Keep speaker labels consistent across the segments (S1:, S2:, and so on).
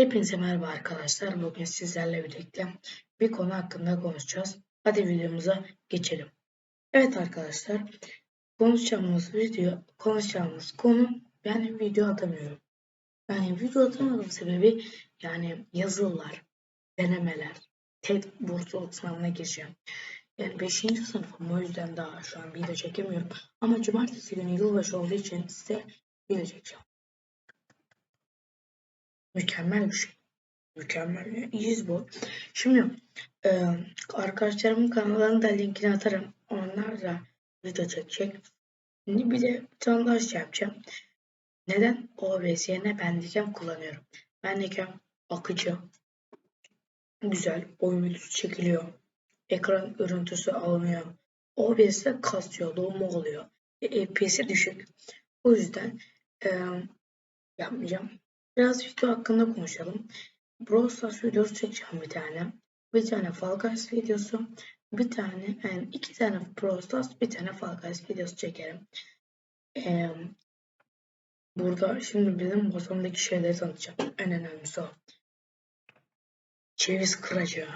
S1: Hepinize merhaba arkadaşlar. Bugün sizlerle birlikte bir konu hakkında konuşacağız. Hadi videomuza geçelim. Evet arkadaşlar, konuşacağımız video, konuşacağımız konu yani video atamıyorum. Yani video atamamın sebebi yani yazılılar, denemeler, TED bursu sınavına gireceğim. Yani 5. sınıfım o yüzden daha şu an video çekemiyorum. Ama cumartesi günü yılbaşı olduğu için size video çekeceğim. Mükemmel bir şey. Mükemmel. İyiyiz bu. Şimdi e, arkadaşlarımın kanallarının da linkini atarım. Onlar da video çekecek. Şimdi bir de bir tane daha şey yapacağım. Neden OBS yerine Bandicam kullanıyorum? Bandicam akıcı, güzel, oyun videosu çekiliyor. Ekran görüntüsü alınıyor. OBS'de kasıyor, doğma oluyor. E, FPS'i düşük. O yüzden e, yapmayacağım. Biraz video hakkında konuşalım. Brawl Stars videosu çekeceğim bir tane. Bir tane Fall Guys videosu. Bir tane, yani iki tane Brawl Stars, bir tane Fall Guys videosu çekerim. Ee, burada şimdi bizim masamdaki şeyleri tanıtacağım. En önemlisi o. Ceviz kıracı.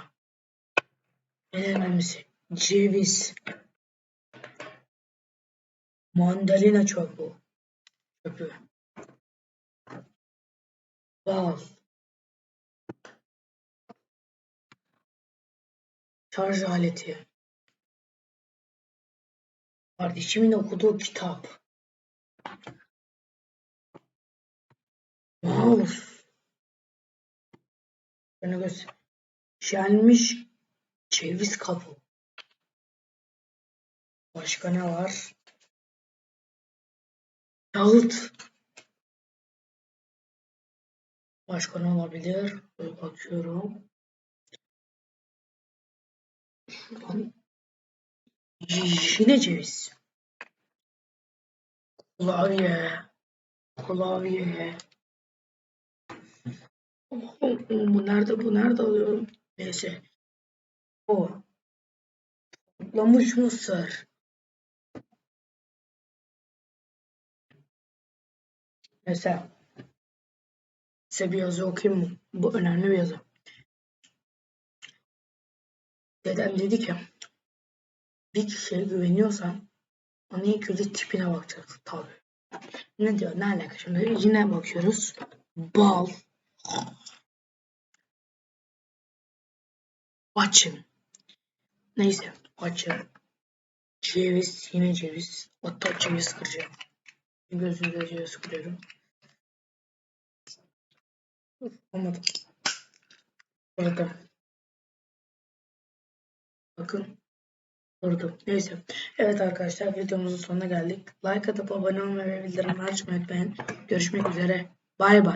S1: En önemlisi ceviz. Mandalina çöpü. Çöpü. Bal. Şarj aleti. Kardeşimin okuduğu kitap. Mouse. Şöyle göster. Şenmiş ceviz kapı. Başka ne var? Kağıt. Başka ne olabilir? Böyle bakıyorum. Yine ceviz. Klavye. Klavye. Bu nerede bu nerede alıyorum? Neyse. O. Patlamış mısır. Mesela size bir yazı okuyayım mı? Bu önemli bir yazı. Dedem dedi ki bir kişiye güveniyorsan onun ilk önce tipine bakacaksın tabi. Ne diyor ne alaka şimdi yine bakıyoruz. Bal. Açın. Neyse açın. Ceviz yine ceviz. Hatta ceviz kıracağım. Gözümde ceviz kırıyorum. Olmadı. Orada. Bakın. Durdu. Neyse. Evet arkadaşlar videomuzun sonuna geldik. Like atıp abone olmayı ve bildirimleri açmayı unutmayın. Görüşmek üzere. Bay bay.